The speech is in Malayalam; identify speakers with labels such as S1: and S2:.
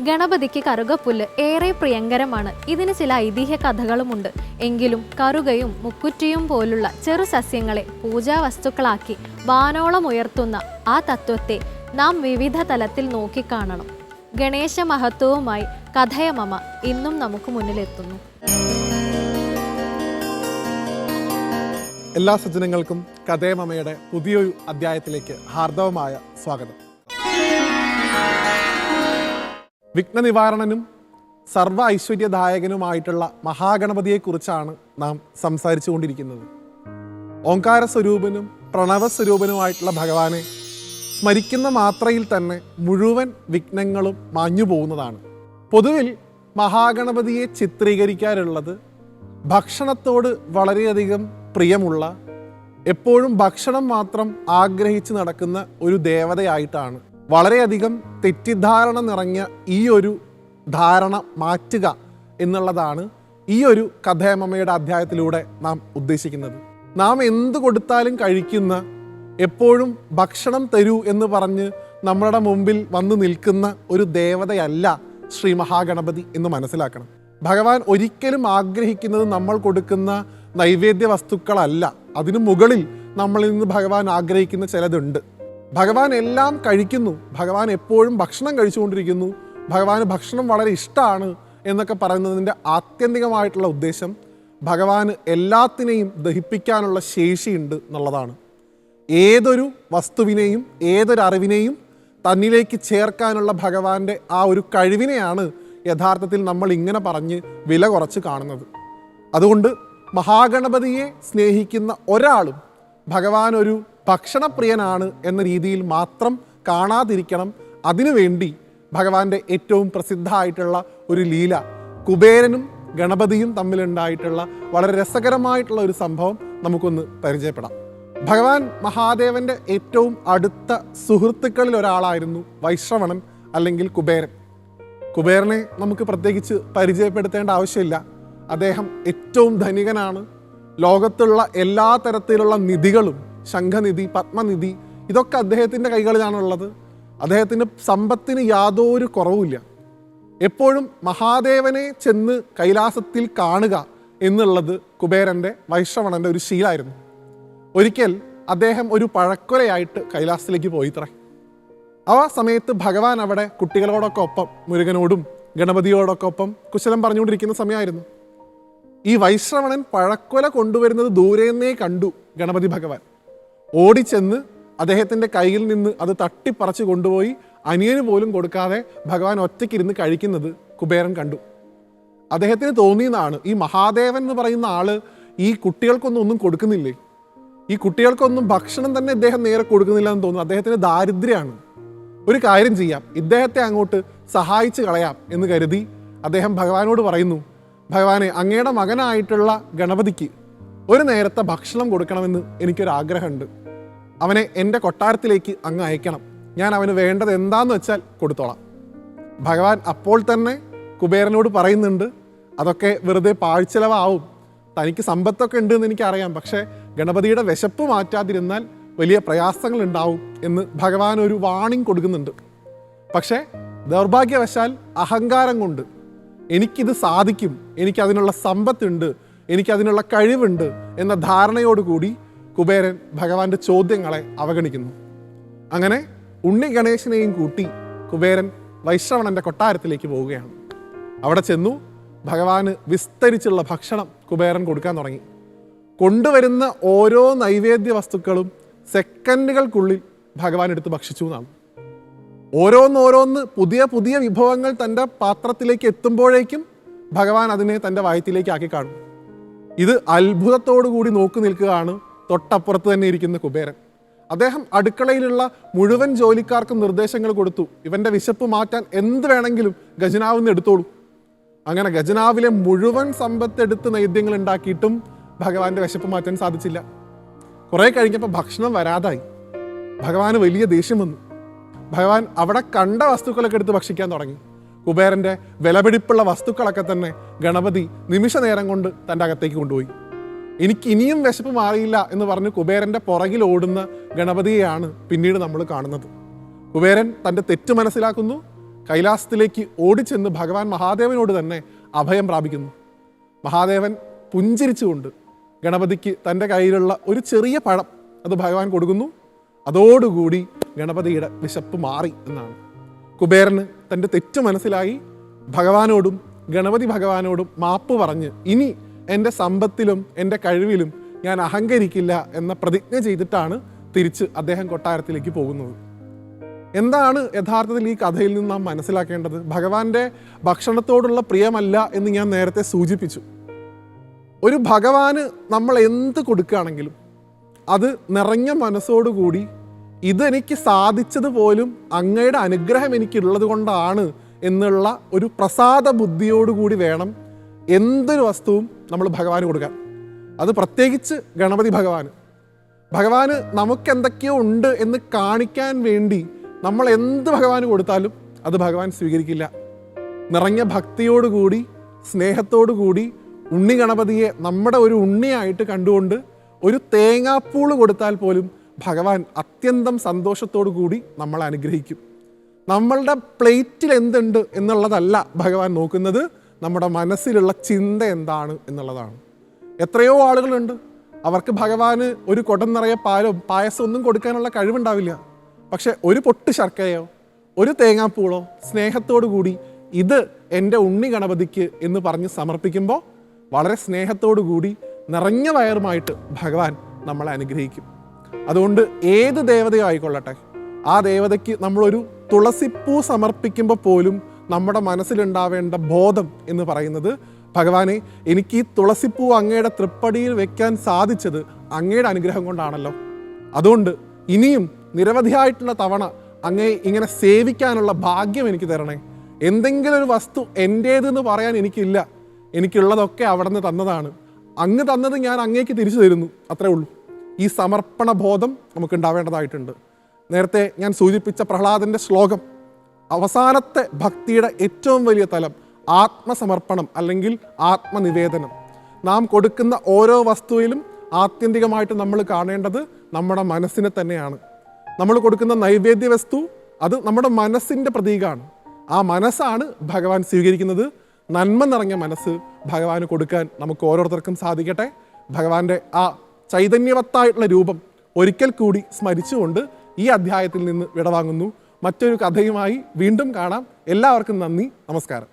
S1: ഗണപതിക്ക് കറുകപ്പുല്ല് ഏറെ പ്രിയങ്കരമാണ്. ഇതിന് ചില ഐതിഹ്യ കഥകളുമുണ്ട്. എങ്കിലും കറുകയും മുക്കുറ്റിയും പോലുള്ള ചെറു സസ്യങ്ങളെ പൂജാ വസ്തുക്കളാക്കി വാനോളം ഉയർത്തുന്ന ആ തത്വത്തെ നാം വിവിധ തലത്തിൽ നോക്കിക്കാണണം. ഗണേശ മഹത്വവുമായി കഥയമമ ഇന്നും നമുക്ക് മുന്നിലെത്തുന്നു.
S2: എല്ലാ സജ്ജനങ്ങൾക്കും കഥയമമയുടെ പുതിയൊരു അധ്യായത്തിലേക്ക് ഹാർദവമായ സ്വാഗതം. വിഘ്നനിവാരണനും സർവ ഐശ്വര്യദായകനുമായിട്ടുള്ള മഹാഗണപതിയെക്കുറിച്ചാണ് നാം സംസാരിച്ചു കൊണ്ടിരിക്കുന്നത് ഓങ്കാര സ്വരൂപനും പ്രണവ സ്വരൂപനുമായിട്ടുള്ള ഭഗവാനെ സ്മരിക്കുന്ന മാത്രയിൽ തന്നെ മുഴുവൻ വിഘ്നങ്ങളും മാഞ്ഞു പോകുന്നതാണ്. പൊതുവിൽ മഹാഗണപതിയെ ചിത്രീകരിക്കാറുള്ളത് ഭക്ഷണത്തോട് വളരെയധികം പ്രിയമുള്ള എപ്പോഴും ഭക്ഷണം മാത്രം ആഗ്രഹിച്ച് നടക്കുന്ന ഒരു ദേവതയായിട്ടാണ് വളരെയധികം തെറ്റിദ്ധാരണ നിറഞ്ഞ ഈ ഒരു ധാരണ മാറ്റുക എന്നുള്ളതാണ് ഈ ഒരു കഥയമ്മയുടെ അധ്യായത്തിലൂടെ നാം ഉദ്ദേശിക്കുന്നത്. നാം എന്ത് കൊടുത്താലും കഴിക്കുന്ന എപ്പോഴും ഭക്ഷണം തരൂ എന്ന് പറഞ്ഞ് നമ്മളുടെ മുമ്പിൽ വന്നു നിൽക്കുന്ന ഒരു ദേവതയല്ല ശ്രീ മഹാഗണപതി എന്ന് മനസ്സിലാക്കണം. ഭഗവാൻ ഒരിക്കലും ആഗ്രഹിക്കുന്നത് നമ്മൾ കൊടുക്കുന്ന നൈവേദ്യ വസ്തുക്കളല്ല. അതിനു മുകളിൽ നമ്മളിൽ നിന്ന് ഭഗവാൻ ആഗ്രഹിക്കുന്ന ചിലതുണ്ട്. ഭഗവാൻ എല്ലാം കഴിക്കുന്നു. ഭഗവാൻ എപ്പോഴും ഭക്ഷണം കഴിച്ചുകൊണ്ടിരിക്കുന്നു. ഭഗവാന് ഭക്ഷണം വളരെ ഇഷ്ടമാണ് എന്നൊക്കെ പറയുന്നതിന്റെ ആത്യന്തികമായിട്ടുള്ള ഉദ്ദേശം ഭഗവാന് എല്ലാത്തിനെയും ദഹിപ്പിക്കാനുള്ള ശേഷിയുണ്ട് എന്നുള്ളതാണ്. ഏതൊരു വസ്തുവിനെയും ഏതൊരു അറിവിനെയും തന്നിലേക്ക് ചേർക്കാനുള്ള ഭഗവാന്റെ ആ ഒരു കഴിവിനെയാണ് യഥാർത്ഥത്തിൽ നമ്മൾ ഇങ്ങനെ പറഞ്ഞ് വില കുറച്ച് കാണുന്നത്. അതുകൊണ്ട് മഹാഗണപതിയെ സ്നേഹിക്കുന്ന ഒരാളും ഭഗവാൻ ഒരു ഭക്ഷണപ്രിയനാണ് എന്ന രീതിയിൽ മാത്രം കാണാതിരിക്കണം. അതിനുവേണ്ടി ഭഗവാന്റെ ഏറ്റവും പ്രസിദ്ധമായിട്ടുള്ള ഒരു ലീല കുബേരനും ഗണപതിയും തമ്മിലുണ്ടായിട്ടുള്ള വളരെ രസകരമായിട്ടുള്ള ഒരു സംഭവം നമുക്കൊന്ന് പരിചയപ്പെടാം. ഭഗവാൻ മഹാദേവന്റെ ഏറ്റവും അടുത്ത സുഹൃത്തുക്കളിൽ ഒരാളായിരുന്നു വൈശ്രവണൻ അല്ലെങ്കിൽ കുബേരൻ. കുബേരനെ നമുക്ക് പ്രത്യേകിച്ച് പരിചയപ്പെടുത്തേണ്ട ആവശ്യമില്ല. അദ്ദേഹം ഏറ്റവും ധനികനാണ്. ലോകത്തുള്ള എല്ലാ തരത്തിലുള്ള നിധികളും ശംഖനിധി പത്മനിധി ഇതൊക്കെ അദ്ദേഹത്തിന്റെ കൈകളിലാണുള്ളത്. അദ്ദേഹത്തിന്റെ സമ്പത്തിന് യാതൊരു കുറവുമില്ല. എപ്പോഴും മഹാദേവനെ ചെന്ന് കൈലാസത്തിൽ കാണുക എന്നുള്ളത് കുബേരന്റെ വൈശ്രവണന്റെ ഒരു ശീലായിരുന്നു. ഒരിക്കൽ അദ്ദേഹം ഒരു പഴക്കൊലയായിട്ട് കൈലാസത്തിലേക്ക് പോയിത്രേ. ആ സമയത്ത് ഭഗവാൻ അവിടെ കുട്ടികളോടൊക്കെ ഒപ്പം മുരുകനോടും ഗണപതിയോടൊക്കെ ഒപ്പം കുശലം പറഞ്ഞുകൊണ്ടിരിക്കുന്ന സമയമായിരുന്നു. ഈ വൈശ്രവണൻ പഴക്കൊല കൊണ്ടുവരുന്നത് ദൂരെന്നേ കണ്ടു ഗണപതി ഭഗവാൻ. ഓടിച്ചെന്ന് അദ്ദേഹത്തിന്റെ കയ്യിൽ നിന്ന് അത് തട്ടിപ്പറച്ച് കൊണ്ടുപോയി അനിയന് പോലും കൊടുക്കാതെ ഭഗവാൻ ഒറ്റയ്ക്കിരുന്ന് കഴിക്കുന്നത് കുബേരൻ കണ്ടു. അദ്ദേഹത്തിന് തോന്നിയതാണ് ഈ മഹാദേവൻ എന്ന് പറയുന്ന ആൾ ഈ കുട്ടികൾക്കൊന്നും ഒന്നും കൊടുക്കുന്നില്ലേ? ഈ കുട്ടികൾക്കൊന്നും ഭക്ഷണം തന്നെ ഇദ്ദേഹം നേരെ കൊടുക്കുന്നില്ല എന്ന് തോന്നുന്നു. അദ്ദേഹത്തിന് ദാരിദ്ര്യമാണ്. ഒരു കാര്യം ചെയ്യാം ഇദ്ദേഹത്തെ അങ്ങോട്ട് സഹായിച്ചു കളയാം എന്ന് കരുതി അദ്ദേഹം ഭഗവാനോട് പറയുന്നു ഭഗവാനെ അങ്ങയുടെ മകനായിട്ടുള്ള ഗണപതിക്ക് ഒരു നേരത്തെ ഭക്ഷണം കൊടുക്കണമെന്ന് എനിക്കൊരു ആഗ്രഹമുണ്ട് അവനെ എന്റെ കൊട്ടാരത്തിലേക്ക് അങ്ങ് അയക്കണം. ഞാൻ അവന് വേണ്ടത് എന്താന്ന് വെച്ചാൽ കൊടുത്തോളാം. ഭഗവാൻ അപ്പോൾ തന്നെ കുബേരനോട് പറയുന്നുണ്ട് അതൊക്കെ വെറുതെ പാഴ്ചെലവാവും തനിക്ക് സമ്പത്തൊക്കെ ഉണ്ട് എന്ന് എനിക്കറിയാം. പക്ഷേ ഗണപതിയുടെ വിശപ്പ് മാറ്റാതിരുന്നാൽ വലിയ പ്രയാസങ്ങൾ ഉണ്ടാവും എന്ന് ഭഗവാൻ ഒരു വാണിംഗ് കൊടുക്കുന്നുണ്ട്. പക്ഷേ ദൗർഭാഗ്യവശാൽ അഹങ്കാരം കൊണ്ട് എനിക്കിത് സാധിക്കും. എനിക്കതിനുള്ള സമ്പത്തുണ്ട്. എനിക്കതിനുള്ള കഴിവുണ്ട് എന്ന ധാരണയോടുകൂടി കുബേരൻ ഭഗവാന്റെ ചോദ്യങ്ങളെ അവഗണിക്കുന്നു. അങ്ങനെ ഉണ്ണി ഗണേശനെയും കൂട്ടി കുബേരൻ വൈശ്രവണന്റെ കൊട്ടാരത്തിലേക്ക് പോവുകയാണ്. അവിടെ ചെന്നു ഭഗവാന് വിസ്തരിച്ചുള്ള ഭക്ഷണം കുബേരൻ കൊടുക്കാൻ തുടങ്ങി. കൊണ്ടുവരുന്ന ഓരോ നൈവേദ്യ വസ്തുക്കളും സെക്കൻഡുകൾക്കുള്ളിൽ ഭഗവാൻ എടുത്ത് ഭക്ഷിച്ചു എന്നാണ്. ഓരോന്നോരോന്ന് പുതിയ പുതിയ വിഭവങ്ങൾ തന്റെ പാത്രത്തിലേക്ക് എത്തുമ്പോഴേക്കും ഭഗവാൻ അതിനെ തന്റെ വയറ്റിലേക്ക് ആക്കി കാണും. ഇത് അത്ഭുതത്തോടു കൂടി നോക്കി നിൽക്കുകയാണ് തൊട്ടപ്പുറത്ത് തന്നെ ഇരിക്കുന്ന കുബേരൻ. അദ്ദേഹം അടുക്കളയിലുള്ള മുഴുവൻ ജോലിക്കാർക്കും നിർദ്ദേശങ്ങൾ കൊടുത്തു. ഇവന്റെ വിശപ്പ് മാറ്റാൻ എന്ത് വേണമെങ്കിലും ഖജനാവിൽ നിന്ന് എടുത്തോളൂ. അങ്ങനെ ഖജനാവിലെ മുഴുവൻ സമ്പത്തെടുത്ത് നൈദ്യങ്ങൾ ഉണ്ടാക്കിയിട്ടും ഭഗവാന്റെ വിശപ്പ് മാറ്റാൻ സാധിച്ചില്ല. കുറെ കഴിഞ്ഞപ്പോൾ ഭക്ഷണം വരാതായി. ഭഗവാന് വലിയ ദേഷ്യം വന്നു. ഭഗവാൻ അവിടെ കണ്ട വസ്തുക്കളൊക്കെ എടുത്ത് ഭക്ഷിക്കാൻ തുടങ്ങി. കുബേരന്റെ വിലപിടിപ്പുള്ള വസ്തുക്കളൊക്കെ തന്നെ ഗണപതി നിമിഷ നേരം കൊണ്ട് തന്റെ അകത്തേക്ക് കൊണ്ടുപോയി. എനിക്ക് ഇനിയും വിശപ്പ് മാറിയില്ല എന്ന് പറഞ്ഞ് കുബേരന്റെ പുറകിൽ ഓടുന്ന ഗണപതിയെയാണ് പിന്നീട് നമ്മൾ കാണുന്നത്. കുബേരൻ തന്റെ തെറ്റ് മനസ്സിലാക്കുന്നു കൈലാസത്തിലേക്ക് ഓടിച്ചെന്ന് ഭഗവാൻ മഹാദേവനോട് തന്നെ അഭയം പ്രാപിക്കുന്നു. മഹാദേവൻ പുഞ്ചിരിച്ചുകൊണ്ട് ഗണപതിക്ക് തന്റെ കയ്യിലുള്ള ഒരു ചെറിയ പഴം അത് ഭഗവാൻ കൊടുക്കുന്നു. അതോടുകൂടി ഗണപതിയുടെ വിശപ്പ് മാറി എന്നാണ്. കുബേരന് തന്റെ തെറ്റ് മനസ്സിലായി. ഭഗവാനോടും ഗണപതി ഭഗവാനോടും മാപ്പ് പറഞ്ഞ് ഇനി എന്റെ സമ്പത്തിലും എന്റെ കഴിവിലും ഞാൻ അഹങ്കരിക്കില്ല എന്ന പ്രതിജ്ഞ ചെയ്തിട്ടാണ് തിരിച്ച് അദ്ദേഹം കൊട്ടാരത്തിലേക്ക് പോകുന്നത്. എന്താണ് യഥാർത്ഥത്തിൽ ഈ കഥയിൽ നിന്ന് നാം മനസ്സിലാക്കേണ്ടത്? ഭഗവാന്റെ ഭക്ഷണത്തോടുള്ള പ്രിയമല്ല എന്ന് ഞാൻ നേരത്തെ സൂചിപ്പിച്ചു. ഒരു ഭഗവാന് നമ്മൾ എന്ത് കൊടുക്കുകയാണെങ്കിലും അത് നിറഞ്ഞ മനസ്സോടുകൂടി ഇതെനിക്ക് സാധിച്ചത് പോലും അങ്ങയുടെ അനുഗ്രഹം എനിക്കുള്ളത് കൊണ്ടാണ് എന്നുള്ള ഒരു പ്രസാദ ബുദ്ധിയോടുകൂടി വേണം എന്തൊരു വസ്തുവും നമ്മൾ ഭഗവാന് കൊടുക്കാം. അത് പ്രത്യേകിച്ച് ഗണപതി ഭഗവാന്. ഭഗവാന് നമുക്ക് എന്തൊക്കെയോ ഉണ്ട് എന്ന് കാണിക്കാൻ വേണ്ടി നമ്മൾ എന്ത് ഭഗവാന് കൊടുത്താലും അത് ഭഗവാൻ സ്വീകരിക്കില്ല. നിറഞ്ഞ ഭക്തിയോടുകൂടി സ്നേഹത്തോടുകൂടി ഉണ്ണി ഗണപതിയെ നമ്മുടെ ഒരു ഉണ്ണിയായിട്ട് കണ്ടുകൊണ്ട് ഒരു തേങ്ങാപ്പൂൾ കൊടുത്താൽ പോലും ഭഗവാൻ അത്യന്തം സന്തോഷത്തോടു കൂടി നമ്മളെ അനുഗ്രഹിക്കും. നമ്മളുടെ പ്ലേറ്റിൽ എന്തുണ്ട് എന്നുള്ളതല്ല ഭഗവാൻ നോക്കുന്നത്. നമ്മുടെ മനസ്സിലുള്ള ചിന്ത എന്താണ് എന്നുള്ളതാണ്. എത്രയോ ആളുകളുണ്ട്. അവർക്ക് ഭഗവാന് ഒരു കുടം നിറയെ പാലോ പായസം ഒന്നും കൊടുക്കാനുള്ള കഴിവുണ്ടാവില്ല. പക്ഷെ ഒരു പൊട്ട് ശർക്കരയോ ഒരു തേങ്ങാപ്പൂളോ സ്നേഹത്തോടു കൂടി ഇത് എന്റെ ഉണ്ണി ഗണപതിക്ക് എന്ന് പറഞ്ഞ് സമർപ്പിക്കുമ്പോൾ വളരെ സ്നേഹത്തോടു കൂടി നിറഞ്ഞ വയറുമായിട്ട് ഭഗവാൻ നമ്മളെ അനുഗ്രഹിക്കും. അതുകൊണ്ട് ഏത് ദേവതയോ ആയിക്കൊള്ളട്ടെ. ആ ദേവതയ്ക്ക് നമ്മളൊരു തുളസിപ്പൂ സമർപ്പിക്കുമ്പോൾ പോലും നമ്മുടെ മനസ്സിലുണ്ടാവേണ്ട ബോധം എന്ന് പറയുന്നത് ഭഗവാനെ എനിക്ക് ഈ തുളസിപ്പൂ അങ്ങയുടെ തൃപ്പടിയിൽ വെക്കാൻ സാധിച്ചത് അങ്ങയുടെ അനുഗ്രഹം കൊണ്ടാണല്ലോ. അതുകൊണ്ട് ഇനിയും നിരവധിയായിട്ടുള്ള തവണ അങ്ങേ ഇങ്ങനെ സേവിക്കാനുള്ള ഭാഗ്യം എനിക്ക് തരണേ. എന്തെങ്കിലും ഒരു വസ്തു എന്റേതെന്ന് പറയാൻ എനിക്കില്ല. എനിക്കുള്ളതൊക്കെ അവിടെ നിന്ന് തന്നതാണ്. അങ്ങ് തന്നത് ഞാൻ അങ്ങേക്ക് തിരിച്ചു തരുന്നു. അത്രേ ഉള്ളൂ. ഈ സമർപ്പണ ബോധം നമുക്ക് ഉണ്ടാവേണ്ടതായിട്ടുണ്ട് നേരത്തെ ഞാൻ സൂചിപ്പിച്ച പ്രഹ്ലാദന്റെ ശ്ലോകം അവസാനത്തെ ഭക്തിയുടെ ഏറ്റവും വലിയ തലം ആത്മസമർപ്പണം അല്ലെങ്കിൽ ആത്മനിവേദനം. നാം കൊടുക്കുന്ന ഓരോ വസ്തുവിലും ആത്യന്തികമായിട്ട് നമ്മൾ കാണേണ്ടത് നമ്മുടെ മനസ്സിനെ തന്നെയാണ്. നമ്മൾ കൊടുക്കുന്ന നൈവേദ്യ വസ്തു അത് നമ്മുടെ മനസ്സിന്റെ പ്രതീകമാണ് ആ മനസ്സാണ് ഭഗവാൻ സ്വീകരിക്കുന്നത്. നന്മ നിറഞ്ഞ മനസ്സ് ഭഗവാന് കൊടുക്കാൻ നമുക്ക് ഓരോരുത്തർക്കും സാധിക്കട്ടെ. ഭഗവാന്റെ ആ ചൈതന്യവത്തായിട്ടുള്ള രൂപം ഒരിക്കൽ കൂടി സ്മരിച്ചുകൊണ്ട് ഈ അധ്യായത്തിൽ നിന്ന് വിടവാങ്ങുന്നു. മറ്റൊരു കഥയുമായി വീണ്ടും കാണാം. എല്ലാവർക്കും നന്ദി. നമസ്കാരം.